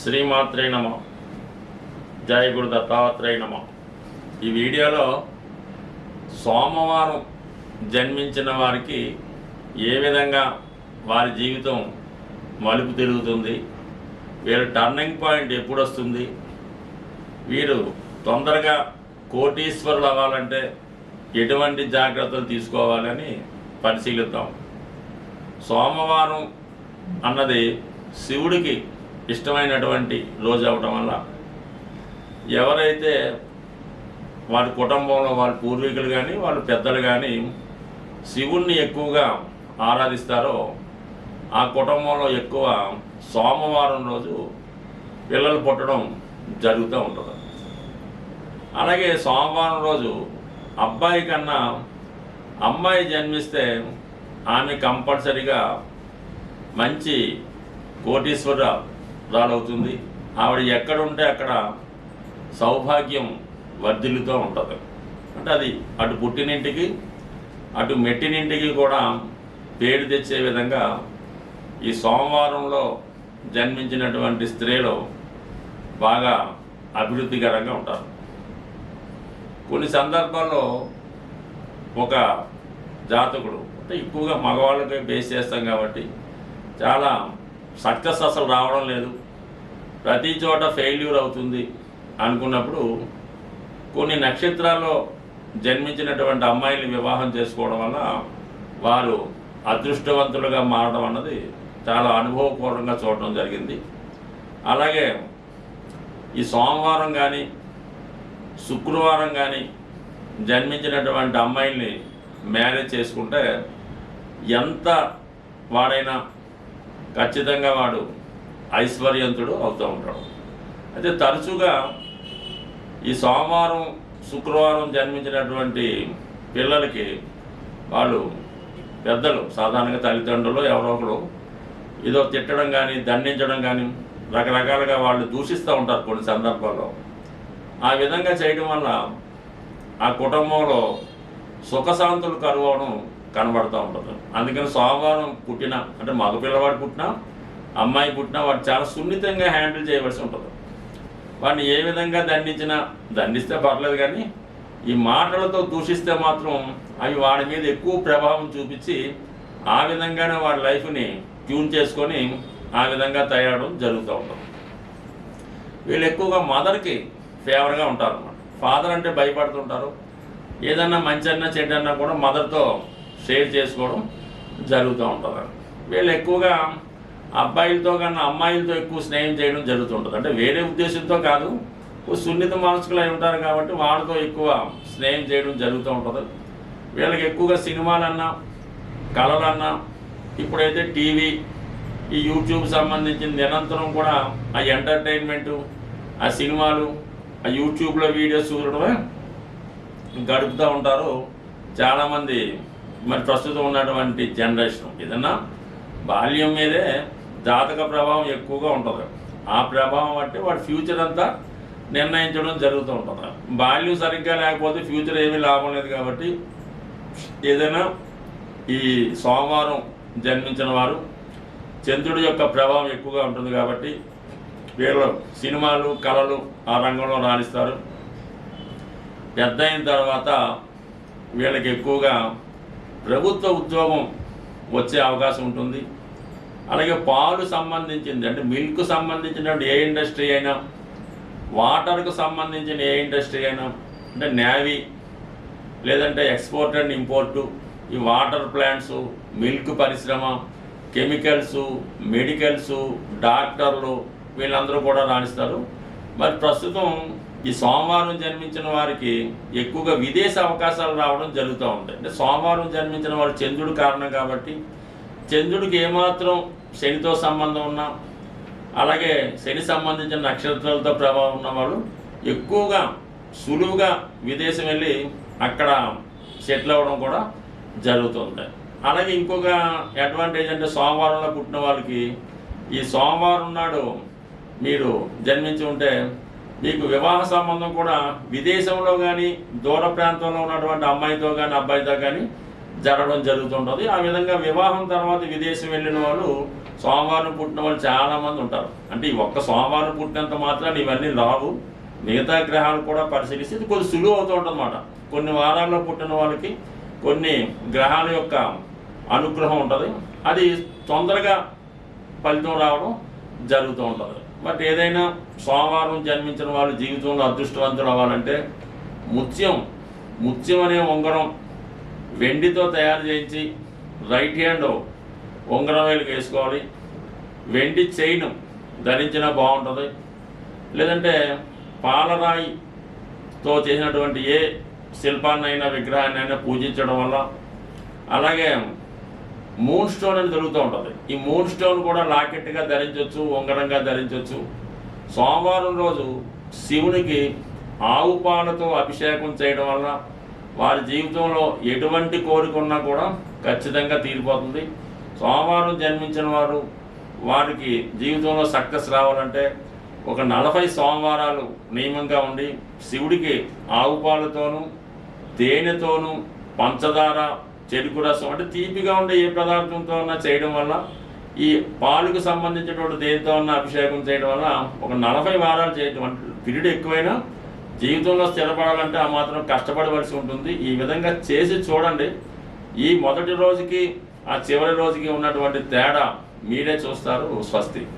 శ్రీమాత్రే నమ. జయ గురు దత్తాత్రేయ నమ. ఈ వీడియోలో సోమవారం జన్మించిన వారికి ఏ విధంగా వారి జీవితం మలుపు తిరుగుతుంది వీళ్ళ టర్నింగ్ పాయింట్ ఎప్పుడు వస్తుంది వీరు తొందరగా కోటీశ్వరులు అవ్వాలంటే ఎటువంటి జాగ్రత్తలు తీసుకోవాలని పరిశీలిద్దాం. సోమవారం అన్నది శివుడికి ఇష్టమైనటువంటి రోజు అవటం వల్ల ఎవరైతే వారి కుటుంబంలో వారి పూర్వీకులు కానీ వాళ్ళ పెద్దలు కానీ శివుణ్ణి ఎక్కువగా ఆరాధిస్తారో ఆ కుటుంబంలో ఎక్కువ సోమవారం రోజు పిల్లలు పుట్టడం జరుగుతూ ఉంటుంది. అలాగే సోమవారం రోజు అబ్బాయి కన్నా అమ్మాయి జన్మిస్తే ఆమె కంపల్సరిగా మంచి కోటీశ్వర రాలవుతుంది ఆవిడ ఎక్కడుంటే అక్కడ సౌభాగ్యం వర్ధిల్లుతూ ఉంటుంది. అంటే అది అటు పుట్టినింటికి అటు మెట్టినింటికి కూడా పేరు తెచ్చే విధంగా ఈ సోమవారంలో జన్మించినటువంటి స్త్రీలు బాగా అభివృద్ధికరంగా ఉంటారు. కొన్ని సందర్భాల్లో ఒక జాతకుడు అంటే ఎక్కువగా మగవాళ్ళకి బేస్ చేస్తాం కాబట్టి చాలా సక్సెస్ అసలు రావడం లేదు. ప్రతి చోట ఫెయిల్యూర్ అవుతుంది అనుకున్నప్పుడు కొన్ని నక్షత్రాల్లో జన్మించినటువంటి అమ్మాయిల్ని వివాహం చేసుకోవడం వల్ల వారు అదృష్టవంతులుగా మారడం అన్నది చాలా అనుభవపూర్వకంగా చూడడం జరిగింది. అలాగే ఈ సోమవారం కానీ శుక్రవారం కానీ జన్మించినటువంటి అమ్మాయిల్ని మ్యారేజ్ చేసుకుంటే ఎంత వాడైనా ఖచ్చితంగా వాడు ఐశ్వర్యంతుడు అవుతూ ఉంటాడు. అయితే తరచుగా ఈ సోమవారం శుక్రవారం జన్మించినటువంటి పిల్లలకి వాళ్ళు పెద్దలు సాధారణంగా తల్లిదండ్రులు ఎవరో ఒకరు ఏదో తిట్టడం కానీ దండించడం కానీ రకరకాలుగా వాళ్ళు దూషిస్తూ ఉంటారు కొన్ని సందర్భాల్లో. ఆ విధంగా చేయడం వల్ల ఆ కుటుంబంలో సుఖశాంతులు కరువడం కనబడుతూ ఉంటుంది. అందుకని సోమవారం పుట్టిన అంటే మగపిల్లవాడు పుట్టినా అమ్మాయి పుట్టినా వాడు చాలా సున్నితంగా హ్యాండిల్ చేయవలసి ఉంటుంది. వాడిని ఏ విధంగా దండించినా దండిస్తే పర్లేదు కానీ ఈ మాటలతో దూషిస్తే మాత్రం అవి వాడి మీద ఎక్కువ ప్రభావం చూపించి ఆ విధంగానే వాడి లైఫ్ని ట్యూన్ చేసుకొని ఆ విధంగా తయారవడం జరుగుతూ ఉంటుంది. వీళ్ళు ఎక్కువగా మదర్కి ఫేవర్గా ఉంటారు అన్నమాట ఫాదర్ అంటే భయపడుతుంటారు. ఏదన్నా మంచి అన్నా చెడ్డన్నా కూడా మదర్తో షేర్ చేసుకోవడం జరుగుతూ ఉంటుంది. వీళ్ళు ఎక్కువగా అబ్బాయిలతో కన్నా అమ్మాయిలతో ఎక్కువ స్నేహం చేయడం జరుగుతుంటుంది. అంటే వేరే ఉద్దేశంతో కాదు సున్నిత మనసుకులు అయి ఉంటారు కాబట్టి వాళ్ళతో ఎక్కువ స్నేహం చేయడం జరుగుతూ ఉంటుంది. వీళ్ళకి ఎక్కువగా సినిమాలన్నా కళలన్నా ఇప్పుడైతే టీవీ ఈ యూట్యూబ్ సంబంధించిన నిరంతరం కూడా ఆ ఎంటర్టైన్మెంటు ఆ సినిమాలు ఆ యూట్యూబ్లో వీడియోస్ చూడడమే గడుపుతూ ఉంటారు. చాలామంది మరి ప్రస్తుతం ఉన్నటువంటి జనరేషన్ ఏదన్నా బాల్యం మీదే జాతక ప్రభావం ఎక్కువగా ఉంటుంది. ఆ ప్రభావం బట్టి వాడి ఫ్యూచర్ అంతా నిర్ణయించడం జరుగుతూ ఉంటుంది. బాల్యం సరిగ్గా లేకపోతే ఫ్యూచర్ ఏమీ లాభం లేదు కాబట్టి ఏదైనా ఈ సోమవారం జన్మించిన వారు చంద్రుడి యొక్క ప్రభావం ఎక్కువగా ఉంటుంది కాబట్టి వీళ్ళు సినిమాలు కళలు ఆ రంగంలో రాణిస్తారు. పెద్ద అయిన తర్వాత వీళ్ళకి ఎక్కువగా ప్రభుత్వ ఉద్యోగం వచ్చే అవకాశం ఉంటుంది. అలాగే పాలు సంబంధించింది అంటే మిల్క్ సంబంధించినటువంటి ఏ ఇండస్ట్రీ అయినా వాటర్కు సంబంధించిన ఏ ఇండస్ట్రీ అయినా అంటే నేవీ లేదంటే ఎక్స్పోర్ట్ అండ్ ఇంపోర్టు ఈ వాటర్ ప్లాంట్స్ మిల్క్ పరిశ్రమ కెమికల్స్ మెడికల్స్ డాక్టర్లు వీళ్ళందరూ కూడా రాణిస్తారు. మరి ప్రస్తుతం ఈ సోమవారం జన్మించిన వారికి ఎక్కువగా విదేశ అవకాశాలు రావడం జరుగుతూ ఉంటాయి. అంటే సోమవారం జన్మించిన వారు చంద్రుడు కారణం కాబట్టి చంద్రుడికి ఏమాత్రం శనితో సంబంధం ఉన్నా అలాగే శని సంబంధించిన నక్షత్రాలతో ప్రభావం ఉన్న వాళ్ళు ఎక్కువగా సులువుగా విదేశం వెళ్ళి అక్కడ సెటిల్ అవ్వడం కూడా జరుగుతుంది అలాగే ఇంకొక అడ్వాంటేజ్ అంటే సోమవారంలో పుట్టిన వాళ్ళకి ఈ సోమవారం నాడు మీరు జన్మించి ఉంటే మీకు వివాహ సంబంధం కూడా విదేశంలో కానీ దూర ప్రాంతంలో ఉన్నటువంటి అమ్మాయితో కానీ అబ్బాయితో కానీ జరగడం జరుగుతుంటుంది. ఆ విధంగా వివాహం తర్వాత విదేశం వెళ్ళిన వాళ్ళు సోమవారం పుట్టిన వాళ్ళు చాలామంది ఉంటారు. అంటే ఈ ఒక్క సోమవారం పుట్టినంత మాత్రాన్ని ఇవన్నీ రావు. మిగతా గ్రహాలు కూడా పరిశీలిస్తే ఇది కొద్ది సులువు అవుతూ ఉంటుంది అన్నమాట కొన్ని వారాల్లో పుట్టిన వాళ్ళకి కొన్ని గ్రహాల యొక్క అనుగ్రహం ఉంటుంది. అది తొందరగా ఫలితం రావడం జరుగుతూ ఉంటుంది. బట్ ఏదైనా సోమవారం జన్మించిన వాళ్ళు జీవితంలో అదృష్టవంతులు అవ్వాలంటే ముత్యం ముత్యం అనే ఉంగరం వెండితో తయారు చేయించి రైట్ హ్యాండ్ ఉంగరం వేలుకి వేసుకోవాలి. వెండి చైన్ ధరించినా బాగుంటుంది. లేదంటే పాలరాయితో చేసినటువంటి ఏ శిల్పాన్నైనా అయినా పూజించడం వల్ల అలాగే మూన్ స్టోన్ అని జరుగుతూ ఉంటుంది. ఈ మూన్ స్టోన్ కూడా లాకెట్గా ధరించవచ్చు ఉంగరంగా ధరించవచ్చు సోమవారం రోజు శివునికి ఆవు పాలతో అభిషేకం చేయడం వల్ల వారి జీవితంలో ఎటువంటి కోరిక ఉన్నా కూడా ఖచ్చితంగా తీరిపోతుంది. సోమవారం జన్మించిన వారు వారికి జీవితంలో సక్సెస్ రావాలంటే ఒక నలభై సోమవారాలు నియమంగా ఉండి శివుడికి ఆవు పాలతోనూ తేనెతోనూ పంచదార చెరుకు రసం అంటే తీపిగా ఉండే ఏ పదార్థంతో అన్నా చేయడం వల్ల ఈ పాలుకు సంబంధించినటువంటి దేనితో ఉన్న అభిషేకం చేయడం వల్ల ఒక నలభై వారాలు చేయడం అంటే పీరియడ్ ఎక్కువైనా జీవితంలో స్థిరపడాలంటే ఆ మాత్రం కష్టపడవలసి ఉంటుంది. ఈ విధంగా చేసి చూడండి. ఈ మొదటి రోజుకి ఆ చివరి రోజుకి ఉన్నటువంటి తేడా మీరే చూస్తారు. స్వస్తి.